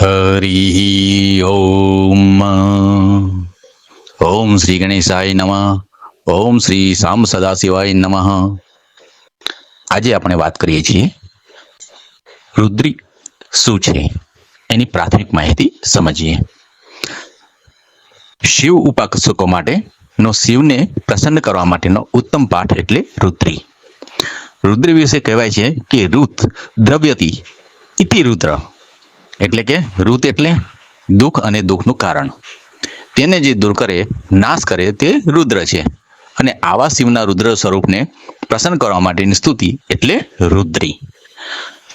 હરિ ઓમ ઓમ શ્રી ગણેશાય નમઃ ઓમ શ્રી સામ સદાશિવાય નમઃ આજે આપણે વાત કરીએ છીએ, રુદ્રી શું છે? એની પ્રાથમિક માહિતી સમજીએ. શિવ ઉપાસકો માટે નો શિવને પ્રસન્ન કરવા માટેનો ઉત્તમ પાઠ એટલે રુદ્રી. રુદ્ર વિશે કહેવાય છે કે રુત દ્રવ્યતી ઇતિ રુદ્ર. એટલે કે ઋત એટલે દુઃખ અને દુઃખનું કારણ. તેને જે દૂર કરે નાશ કરે તે રુદ્ર છે. અને આવા શિવના રુદ્ર સ્વરૂપને પ્રસન્ન કરવા માટેની સ્તુતિ એટલે રુદ્રી.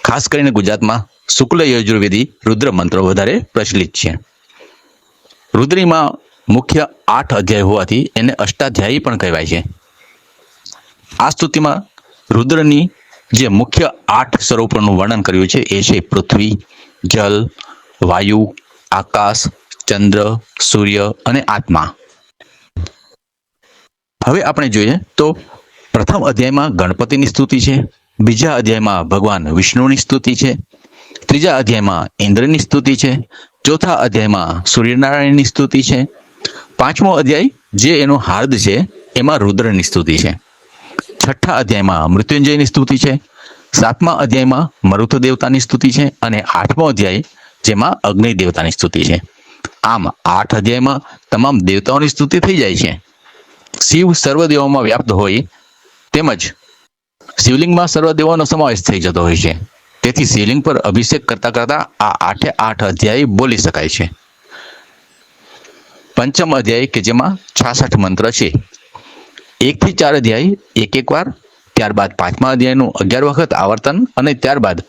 ખાસ કરીને ગુજરાતમાં શુક્લ યજુર્વેદી રુદ્ર મંત્રો વધારે પ્રચલિત છે. રુદ્રીમાં મુખ્ય આઠ અધ્યાય હોવાથી એને અષ્ટાધ્યાયી પણ કહેવાય છે. આ સ્તુતિમાં રુદ્રની જે મુખ્ય આઠ સ્વરૂપોનું વર્ણન કર્યું છે એ છે પૃથ્વી જલ, વાયુ, આકાશ, ચંદ્ર, સૂર્ય અને આત્મા. હવે આપણે જોઈએ તો પ્રથમ અધ્યાયમાં ગણપતિની સ્તુતિ છે, બીજા અધ્યાયમાં ભગવાન વિષ્ણુની સ્તુતિ છે, ત્રીજા અધ્યાયમાં ઇન્દ્રની સ્તુતિ છે, ચોથા અધ્યાયમાં સૂર્યનારાયણની સ્તુતિ છે, પાંચમો અધ્યાય જે એનો હાર્દ છે, એમાં રુદ્રની સ્તુતિ છે. છઠ્ઠા અધ્યાયમાં મૃત્યુંજયની સ્તુતિ છે સાતમા અધ્યાયમાં મરુત દેવતાની સ્તુતિ છે અને આઠમો અધ્યાય જેમાં અગ્નિ દેવતાની સ્તુતિ છે. આમ આઠ અધ્યાયમાં તમામ દેવતાઓની સ્તુતિ થઈ જાય છે. શિવ સર્વ દેવોમાં વ્યાપ્ત હોય તેમજ શિવલિંગમાં સર્વ દેવોનો સમાવેશ થઈ જતો હોય છે. તેથી શિવલિંગ પર અભિષેક કરતા કરતા આ આઠે આઠ અધ્યાય બોલી શકાય છે. પંચમ અધ્યાય કે જેમાં છાસઠ મંત્ર છે. એક થી ચાર અધ્યાય એક એક વાર ત્યારબાદ પાંચમા અધ્યાયનું અગિયાર વખત આવર્તન અને ત્યારબાદ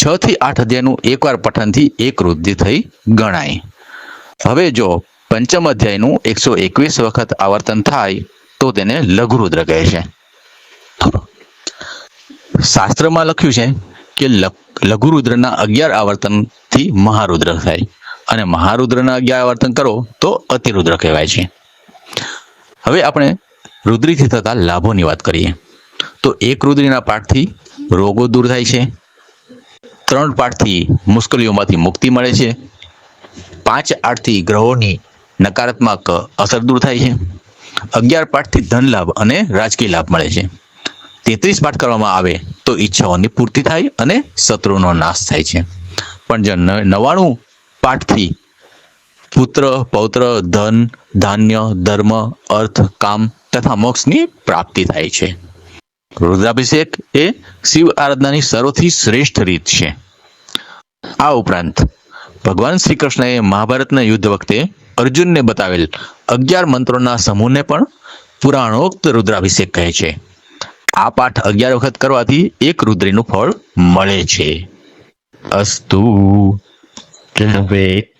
છ થી આઠ અધ્યાયનું એકવાર પઠનથી એક વૃદ્ધિ થઈ ગણાય. હવે જો પંચમ અધ્યાયનું એકસો એકવીસ વખત આવર્તન થાય, તો તેને લઘુરુદ્ર કહે છે. શાસ્ત્રમાં લખ્યું છે કે લઘુરુદ્રના અગિયાર આવર્તનથી મહારુદ્ર થાય. અને મહારુદ્રના અગિયાર આવર્તન કરો, તો અતિરુદ્ર કહેવાય છે. હવે આપણે રુદ્રીથી થતા લાભોની વાત કરીએ. તો એક રુદ્રીના પાઠથી રોગો દૂર થાય છે. ત્રણ પાઠથી મુશ્કેલીઓમાંથી મુક્તિ મળે છે. પાંચ આઠથી ગ્રહોની નકારાત્મક અસર દૂર થાય છે. અગિયાર પાઠથી ધન લાભ અને રાજકીય લાભ મળે છે. તેત્રીસ પાઠ કરવામાં આવે તો ઈચ્છાઓની પૂર્તિ થાય અને શત્રુનો નાશ થાય છે. પણ જો નવાણું પાઠથી પુત્ર, પૌત્ર, ધન, ધાન્ય, ધર્મ, અર્થ, કામ તથા મોક્ષની પ્રાપ્તિ થાય છે. રુદ્રાભિષેક એ શિવ આરાધનાની સર્વથી શ્રેષ્ઠ રીત છે. આ ઉપરાંત ભગવાન શ્રી કૃષ્ણએ મહાભારતના યુદ્ધ વખતે અર્જુનને બતાવેલ અગિયાર મંત્રોના સમૂહને પણ પુરાણોક્ત રુદ્રાભિષેક કહે છે. આ પાઠ અગિયાર વખત કરવાથી એક રુદ્રીનું ફળ મળે છે. અસ્તુ હવે